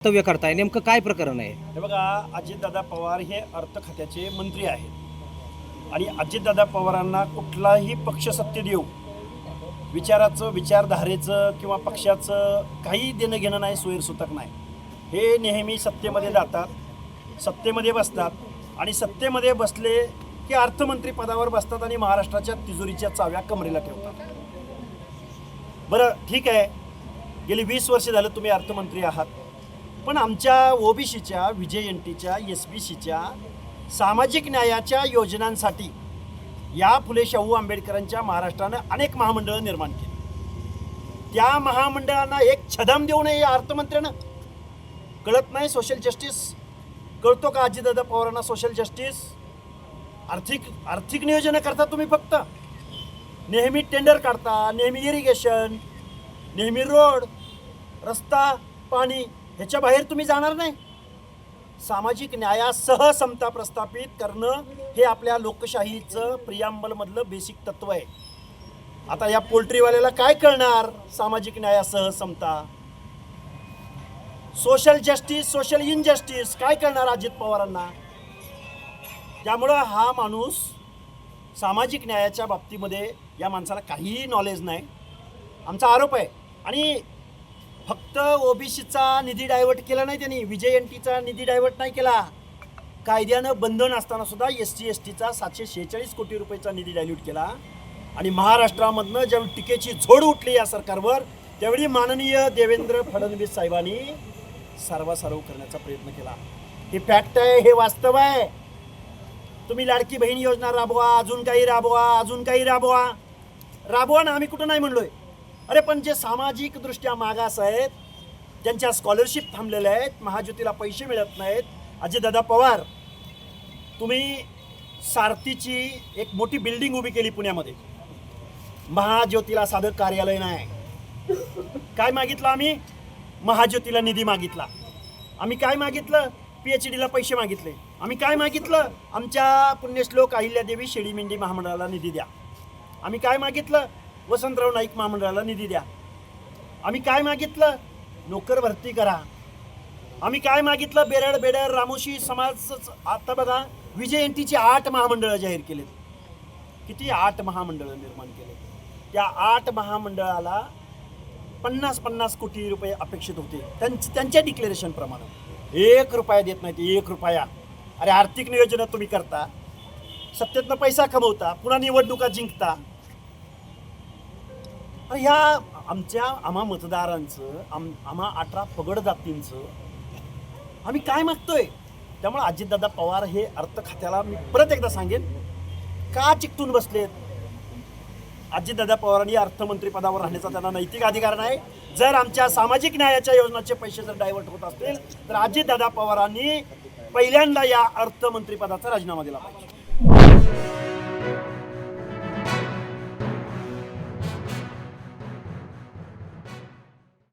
वक्तव्य करताय? नेमकं काय प्रकरण आहे? हे बघा अजितदादा पवार हे अर्थ खात्याचे मंत्री आहेत. आणि अजितदादा पवारांना कुठलाही पक्ष सत्य देऊ विचाराचं विचारधारेचं किंवा पक्षाचं काही देणं घेणं नाही सोयीसुतक नाही. हे नेहमी सत्तेमध्ये जातात सत्तेमध्ये बसतात आणि सत्तेमध्ये बसले की अर्थमंत्री पदावर बसतात आणि महाराष्ट्राच्या तिजोरीच्या चाव्या कमरेला ठेवतात. बरं ठीक आहे. गेली वीस वर्ष झालं तुम्ही अर्थमंत्री आहात. पण आमच्या ओबीसीच्या विजय एन टीच्या एस बी सीच्या सामाजिक न्यायाच्या योजनांसाठी या फुले शाहू आंबेडकरांच्या महाराष्ट्रानं अनेक महामंडळं निर्माण केली. त्या महामंडळांना एक छदाम देऊ नये या अर्थमंत्र्यानं. कळत नाही सोशल जस्टिस. कळतो का अजितदादा पवारांना सोशल जस्टिस? आर्थिक आर्थिक नियोजन करता तुम्ही फक्त. नेहमी टेंडर काढता नेहमी इरिगेशन नेहमी रोड रस्ता पाणी ह्याच्या बाहेर तुम्ही जाणार नाही. सामाजिक न्यायासह समता प्रस्थापित करणं हे आपल्या लोकशाहीचं प्रियांबलमधलं बेसिक तत्व आहे. आता या पोल्ट्रीवाल्याला काय कळणार? सामाजिक न्यायासह समता. सोशल जस्टिस सोशल इनजस्टिस काय करणार अजित पवारांना? त्यामुळं हा माणूस सामाजिक न्यायाच्या बाबतीमध्ये या माणसाला काहीही नॉलेज नाही. आमचा आरोप आहे. आणि फक्त ओबीसीचा निधी डायव्हर्ट केला नाही त्यांनी विजय एन टीचा निधी डायव्हर्ट नाही केला. कायद्यानं बंधन असताना सुद्धा एस टी एस टीचा सातशे शेहेचाळीस कोटी रुपयाचा निधी डायल्यूट केला. आणि महाराष्ट्रामधनं ज्यावेळी टीकेची झोड उठली या सरकारवर त्यावेळी माननीय देवेंद्र फडणवीस साहेबांनी सर्वासार्व करण्याचा प्रयत्न केला. हे फॅक्ट आहे हे वास्तव आहे. तुम्ही लाडकी बहीण योजना राबवा अजून काही राबवा अजून काही राबवा. राबवा ना आम्ही कुठं नाही म्हणलोय. अरे पण जे सामाजिकदृष्ट्या मागास आहेत ज्यांच्या स्कॉलरशिप थांबलेल्या आहेत महाज्योतीला पैसे मिळत नाहीत. अजितदादा पवार तुम्ही सारथीची एक मोठी बिल्डिंग उभी केली पुण्यामध्ये. महाज्योतीला साधं कार्यालय नाही. काय मागितलं आम्ही? महाज्योतीला निधी मागितला. आम्ही काय मागितलं? पी एच डीला पैसे मागितले. आम्ही काय मागितलं? आमच्या पुण्यश्लोक अहिल्यादेवी शेळीमेंढी महामंडळाला निधी द्या. आम्ही काय मागितलं? वसंतराव नाईक महामंडळाला निधी द्या. आम्ही काय मागितलं? नोकर भरती करा. आम्ही काय मागितलं? बेरड बेडर रामोशी समाज आता बघा विजय आठ महामंडळं जाहीर केलेत. किती आठ महामंडळं निर्माण केले त्या आठ महामंडळाला पन्नास पन्नास कोटी रुपये अपेक्षित होते. त्यांच्या त्यांच्या डिक्लेरेशनप्रमाणे एक रुपया देत नाहीत एक रुपया. अरे आर्थिक नियोजन तुम्ही करता. सत्तेतनं पैसा कमवता पुन्हा निवडणुका जिंकता. तर ह्या आमच्या आम्हा मतदारांचं आम आम्हा अठरा पगड जातींचं आम्ही काय मागतोय? त्यामुळे अजितदादा पवार हे अर्थ खात्याला मी परत एकदा सांगेन. का चिकटून बसलेत? अजितदादा पवारांनी अर्थमंत्रीपदावर राहण्याचा त्यांना नैतिक अधिकार नाही. जर आमच्या सामाजिक न्यायाच्या योजनाचे पैसे जर डायव्हर्ट होत असतील तर अजितदादा पवारांनी पहिल्यांदा या अर्थमंत्रीपदाचा राजीनामा दिला पाहिजे.